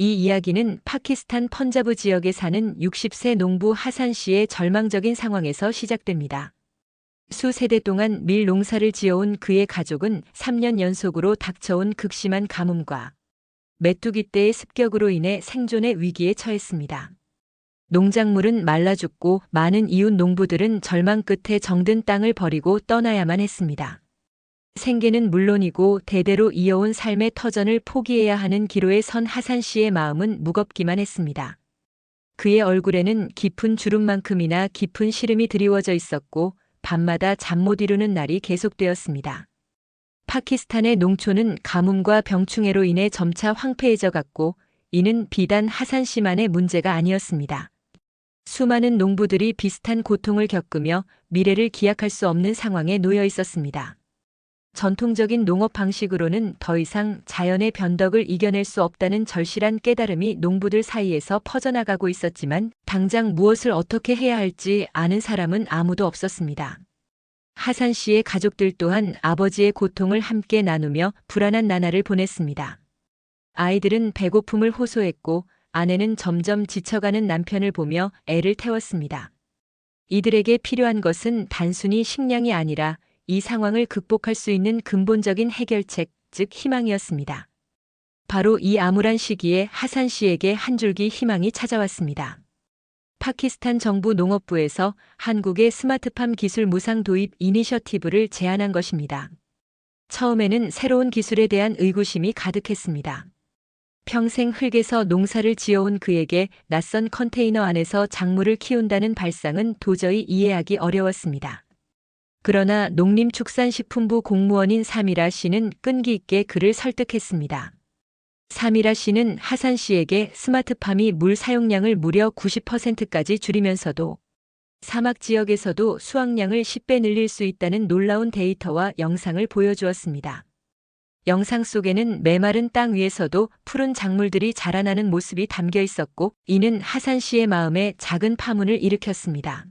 이 이야기는 파키스탄 펀자브 지역에 사는 60세 농부 하산 씨의 절망적인 상황에서 시작됩니다. 수세대 동안 밀 농사를 지어온 그의 가족은 3년 연속으로 닥쳐온 극심한 가뭄과 메뚜기 떼의 습격으로 인해 생존의 위기에 처했습니다. 농작물은 말라 죽고 많은 이웃 농부들은 절망 끝에 정든 땅을 버리고 떠나야만 했습니다. 생계는 물론이고 대대로 이어온 삶의 터전을 포기해야 하는 기로에 선 하산 씨의 마음은 무겁기만 했습니다. 그의 얼굴에는 깊은 주름만큼이나 깊은 시름이 드리워져 있었고 밤마다 잠 못 이루는 날이 계속되었습니다. 파키스탄의 농촌은 가뭄과 병충해로 인해 점차 황폐해져 갔고 이는 비단 하산 씨만의 문제가 아니었습니다. 수많은 농부들이 비슷한 고통을 겪으며 미래를 기약할 수 없는 상황에 놓여 있었습니다. 전통적인 농업 방식으로는 더 이상 자연의 변덕을 이겨낼 수 없다는 절실한 깨달음이 농부들 사이에서 퍼져나가고 있었지만 당장 무엇을 어떻게 해야 할지 아는 사람은 아무도 없었습니다. 하산 씨의 가족들 또한 아버지의 고통을 함께 나누며 불안한 나날을 보냈습니다. 아이들은 배고픔을 호소했고 아내는 점점 지쳐가는 남편을 보며 애를 태웠습니다. 이들에게 필요한 것은 단순히 식량이 아니라 이 상황을 극복할 수 있는 근본적인 해결책, 즉 희망이었습니다. 바로 이 암울한 시기에 하산 씨에게 한 줄기 희망이 찾아왔습니다. 파키스탄 정부 농업부에서 한국의 스마트팜 기술 무상 도입 이니셔티브를 제안한 것입니다. 처음에는 새로운 기술에 대한 의구심이 가득했습니다. 평생 흙에서 농사를 지어온 그에게 낯선 컨테이너 안에서 작물을 키운다는 발상은 도저히 이해하기 어려웠습니다. 그러나 농림축산식품부 공무원인 사미라 씨는 끈기 있게 그를 설득했습니다. 사미라 씨는 하산 씨에게 스마트팜이 물 사용량을 무려 90%까지 줄이면서도 사막 지역에서도 수확량을 10배 늘릴 수 있다는 놀라운 데이터와 영상을 보여주었습니다. 영상 속에는 메마른 땅 위에서도 푸른 작물들이 자라나는 모습이 담겨 있었고 이는 하산 씨의 마음에 작은 파문을 일으켰습니다.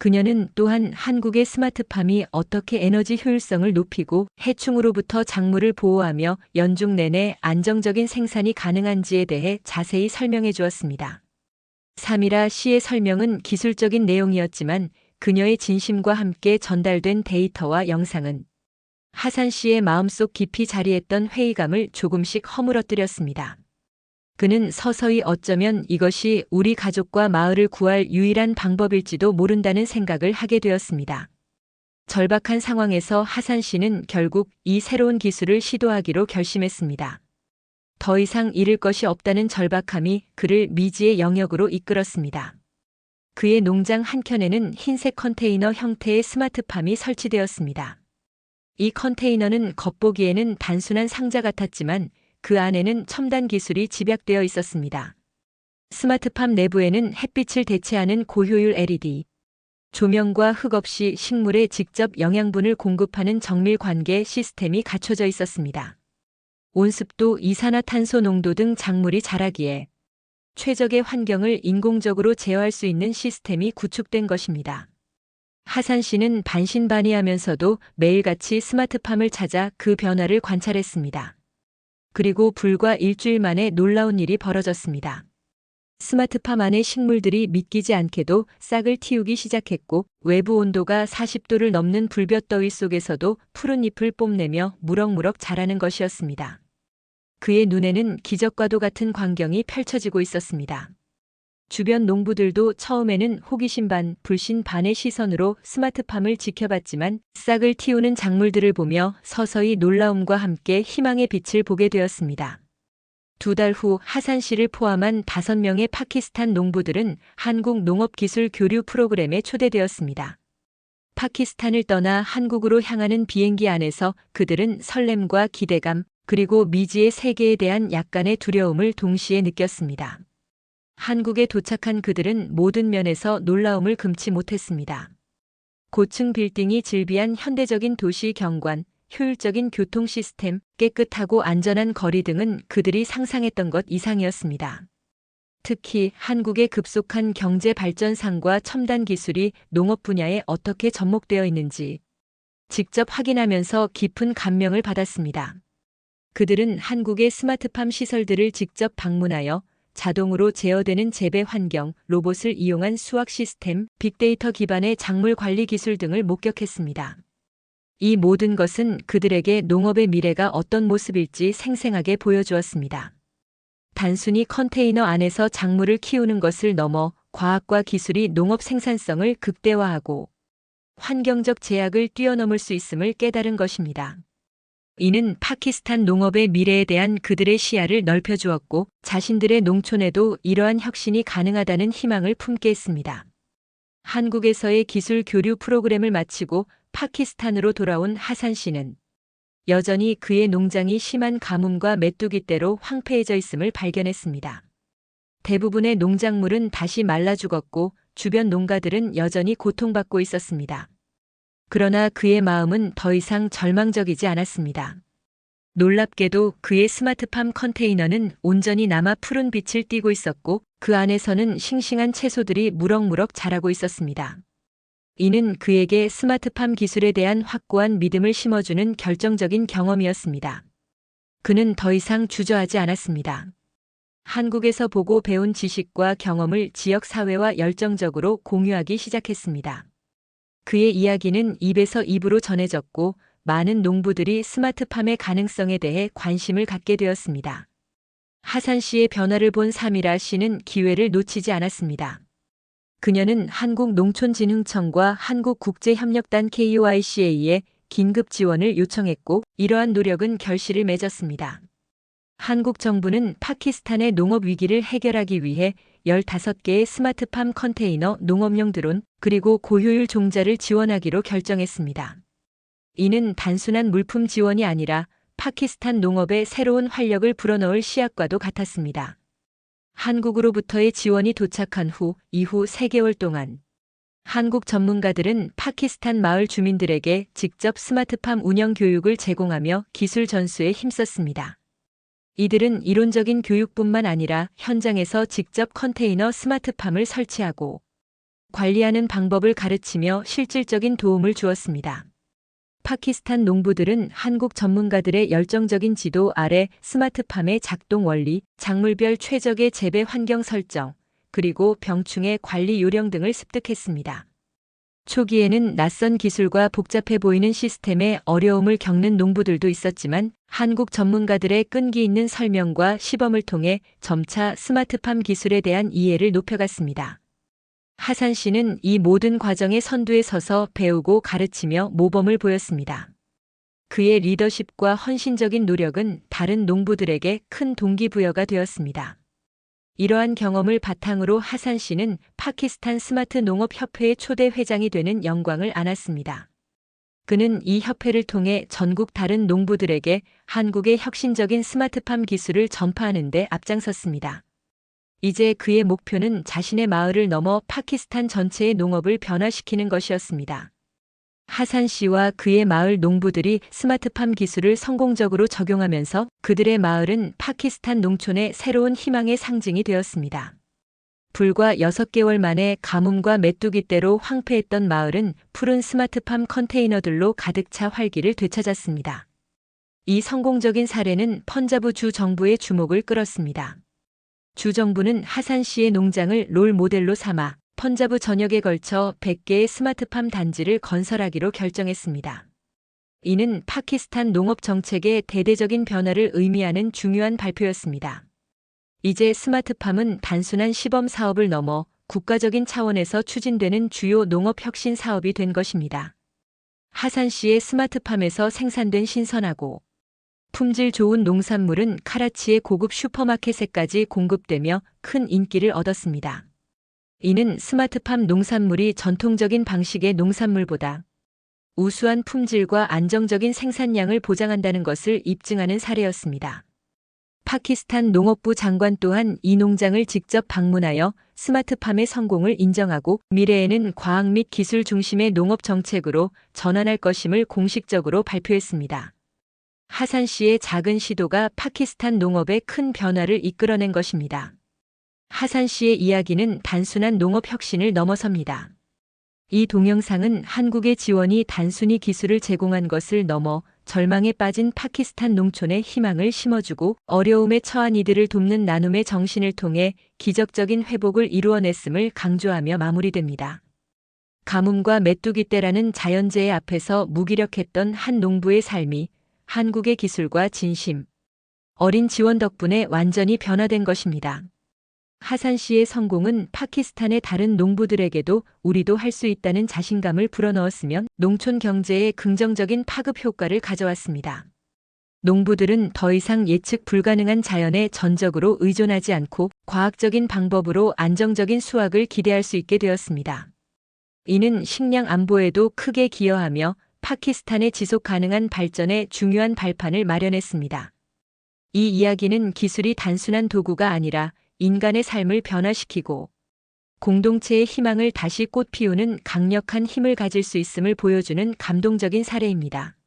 그녀는 또한 한국의 스마트팜이 어떻게 에너지 효율성을 높이고 해충으로부터 작물을 보호하며 연중 내내 안정적인 생산이 가능한지에 대해 자세히 설명해 주었습니다. 사미라 씨의 설명은 기술적인 내용이었지만 그녀의 진심과 함께 전달된 데이터와 영상은 하산 씨의 마음속 깊이 자리했던 회의감을 조금씩 허물어뜨렸습니다. 그는 서서히 어쩌면 이것이 우리 가족과 마을을 구할 유일한 방법일지도 모른다는 생각을 하게 되었습니다. 절박한 상황에서 하산 씨는 결국 이 새로운 기술을 시도하기로 결심했습니다. 더 이상 잃을 것이 없다는 절박함이 그를 미지의 영역으로 이끌었습니다. 그의 농장 한켠에는 흰색 컨테이너 형태의 스마트팜이 설치되었습니다. 이 컨테이너는 겉보기에는 단순한 상자 같았지만 그 안에는 첨단 기술이 집약되어 있었습니다. 스마트팜 내부에는 햇빛을 대체하는 고효율 LED, 조명과 흙 없이 식물에 직접 영양분을 공급하는 정밀 관계 시스템이 갖춰져 있었습니다. 온습도, 이산화탄소 농도 등 작물이 자라기에 최적의 환경을 인공적으로 제어할 수 있는 시스템이 구축된 것입니다. 하산 씨는 반신반의하면서도 매일같이 스마트팜을 찾아 그 변화를 관찰했습니다. 그리고 불과 일주일 만에 놀라운 일이 벌어졌습니다. 스마트팜 안의 식물들이 믿기지 않게도 싹을 틔우기 시작했고 외부 온도가 40도를 넘는 불볕더위 속에서도 푸른 잎을 뽐내며 무럭무럭 자라는 것이었습니다. 그의 눈에는 기적과도 같은 광경이 펼쳐지고 있었습니다. 주변 농부들도 처음에는 호기심 반, 불신 반의 시선으로 스마트팜을 지켜봤지만 싹을 틔우는 작물들을 보며 서서히 놀라움과 함께 희망의 빛을 보게 되었습니다. 두 달 후 하산 씨를 포함한 다섯 명의 파키스탄 농부들은 한국 농업기술 교류 프로그램에 초대되었습니다. 파키스탄을 떠나 한국으로 향하는 비행기 안에서 그들은 설렘과 기대감, 그리고 미지의 세계에 대한 약간의 두려움을 동시에 느꼈습니다. 한국에 도착한 그들은 모든 면에서 놀라움을 금치 못했습니다. 고층 빌딩이 즐비한 현대적인 도시 경관, 효율적인 교통 시스템, 깨끗하고 안전한 거리 등은 그들이 상상했던 것 이상이었습니다. 특히 한국의 급속한 경제 발전상과 첨단 기술이 농업 분야에 어떻게 접목되어 있는지 직접 확인하면서 깊은 감명을 받았습니다. 그들은 한국의 스마트팜 시설들을 직접 방문하여 자동으로 제어되는 재배 환경, 로봇을 이용한 수확 시스템, 빅데이터 기반의 작물 관리 기술 등을 목격했습니다. 이 모든 것은 그들에게 농업의 미래가 어떤 모습일지 생생하게 보여주었습니다. 단순히 컨테이너 안에서 작물을 키우는 것을 넘어 과학과 기술이 농업 생산성을 극대화하고 환경적 제약을 뛰어넘을 수 있음을 깨달은 것입니다. 이는 파키스탄 농업의 미래에 대한 그들의 시야를 넓혀주었고 자신들의 농촌에도 이러한 혁신이 가능하다는 희망을 품게 했습니다. 한국에서의 기술 교류 프로그램을 마치고 파키스탄으로 돌아온 하산 씨는 여전히 그의 농장이 심한 가뭄과 메뚜기떼로 황폐해져 있음을 발견했습니다. 대부분의 농작물은 다시 말라 죽었고 주변 농가들은 여전히 고통받고 있었습니다. 그러나 그의 마음은 더 이상 절망적이지 않았습니다. 놀랍게도 그의 스마트팜 컨테이너는 온전히 남아 푸른 빛을 띠고 있었고 그 안에서는 싱싱한 채소들이 무럭무럭 자라고 있었습니다. 이는 그에게 스마트팜 기술에 대한 확고한 믿음을 심어주는 결정적인 경험이었습니다. 그는 더 이상 주저하지 않았습니다. 한국에서 보고 배운 지식과 경험을 지역 사회와 열정적으로 공유하기 시작했습니다. 그의 이야기는 입에서 입으로 전해졌고 많은 농부들이 스마트팜의 가능성에 대해 관심을 갖게 되었습니다. 하산 씨의 변화를 본 사미라 씨는 기회를 놓치지 않았습니다. 그녀는 한국농촌진흥청과 한국국제협력단 KOICA에 긴급 지원을 요청했고 이러한 노력은 결실을 맺었습니다. 한국 정부는 파키스탄의 농업 위기를 해결하기 위해 15개의 스마트팜 컨테이너 농업용 드론 그리고 고효율 종자를 지원하기로 결정했습니다. 이는 단순한 물품 지원이 아니라 파키스탄 농업에 새로운 활력을 불어넣을 씨앗과도 같았습니다. 한국으로부터의 지원이 도착한 후 이후 3개월 동안 한국 전문가들은 파키스탄 마을 주민들에게 직접 스마트팜 운영 교육을 제공하며 기술 전수에 힘썼습니다. 이들은 이론적인 교육뿐만 아니라 현장에서 직접 컨테이너 스마트팜을 설치하고 관리하는 방법을 가르치며 실질적인 도움을 주었습니다. 파키스탄 농부들은 한국 전문가들의 열정적인 지도 아래 스마트팜의 작동 원리, 작물별 최적의 재배 환경 설정, 그리고 병충해 관리 요령 등을 습득했습니다. 초기에는 낯선 기술과 복잡해 보이는 시스템에 어려움을 겪는 농부들도 있었지만 한국 전문가들의 끈기 있는 설명과 시범을 통해 점차 스마트팜 기술에 대한 이해를 높여갔습니다. 하산 씨는 이 모든 과정의 선두에 서서 배우고 가르치며 모범을 보였습니다. 그의 리더십과 헌신적인 노력은 다른 농부들에게 큰 동기부여가 되었습니다. 이러한 경험을 바탕으로 하산 씨는 파키스탄 스마트 농업 협회의 초대 회장이 되는 영광을 안았습니다. 그는 이 협회를 통해 전국 다른 농부들에게 한국의 혁신적인 스마트팜 기술을 전파하는 데 앞장섰습니다. 이제 그의 목표는 자신의 마을을 넘어 파키스탄 전체의 농업을 변화시키는 것이었습니다. 하산 씨와 그의 마을 농부들이 스마트팜 기술을 성공적으로 적용하면서 그들의 마을은 파키스탄 농촌의 새로운 희망의 상징이 되었습니다. 불과 6개월 만에 가뭄과 메뚜기떼로 황폐했던 마을은 푸른 스마트팜 컨테이너들로 가득 차 활기를 되찾았습니다. 이 성공적인 사례는 펀자브 주 정부의 주목을 끌었습니다. 주 정부는 하산 씨의 농장을 롤 모델로 삼아 펀자브 전역에 걸쳐 100개의 스마트팜 단지를 건설하기로 결정했습니다. 이는 파키스탄 농업 정책의 대대적인 변화를 의미하는 중요한 발표였습니다. 이제 스마트팜은 단순한 시범 사업을 넘어 국가적인 차원에서 추진되는 주요 농업 혁신 사업이 된 것입니다. 하산 씨의 스마트팜에서 생산된 신선하고 품질 좋은 농산물은 카라치의 고급 슈퍼마켓에까지 공급되며 큰 인기를 얻었습니다. 이는 스마트팜 농산물이 전통적인 방식의 농산물보다 우수한 품질과 안정적인 생산량을 보장한다는 것을 입증하는 사례였습니다. 파키스탄 농업부 장관 또한 이 농장을 직접 방문하여 스마트팜의 성공을 인정하고 미래에는 과학 및 기술 중심의 농업 정책으로 전환할 것임을 공식적으로 발표했습니다. 하산 씨의 작은 시도가 파키스탄 농업에 큰 변화를 이끌어낸 것입니다. 하산 씨의 이야기는 단순한 농업 혁신을 넘어섭니다. 이 동영상은 한국의 지원이 단순히 기술을 제공한 것을 넘어 절망에 빠진 파키스탄 농촌에 희망을 심어주고 어려움에 처한 이들을 돕는 나눔의 정신을 통해 기적적인 회복을 이루어냈음을 강조하며 마무리됩니다. 가뭄과 메뚜기 떼라는 자연재해 앞에서 무기력했던 한 농부의 삶이 한국의 기술과 진심, 어린 지원 덕분에 완전히 변화된 것입니다. 하산 씨의 성공은 파키스탄의 다른 농부들에게도 우리도 할 수 있다는 자신감을 불어넣었으면 농촌 경제에 긍정적인 파급 효과를 가져왔습니다. 농부들은 더 이상 예측 불가능한 자연에 전적으로 의존하지 않고 과학적인 방법으로 안정적인 수확을 기대할 수 있게 되었습니다. 이는 식량 안보에도 크게 기여하며 파키스탄의 지속 가능한 발전에 중요한 발판을 마련했습니다. 이 이야기는 기술이 단순한 도구가 아니라 인간의 삶을 변화시키고 공동체의 희망을 다시 꽃피우는 강력한 힘을 가질 수 있음을 보여주는 감동적인 사례입니다.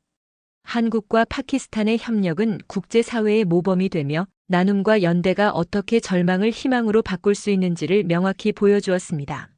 한국과 파키스탄의 협력은 국제사회의 모범이 되며 나눔과 연대가 어떻게 절망을 희망으로 바꿀 수 있는지를 명확히 보여주었습니다.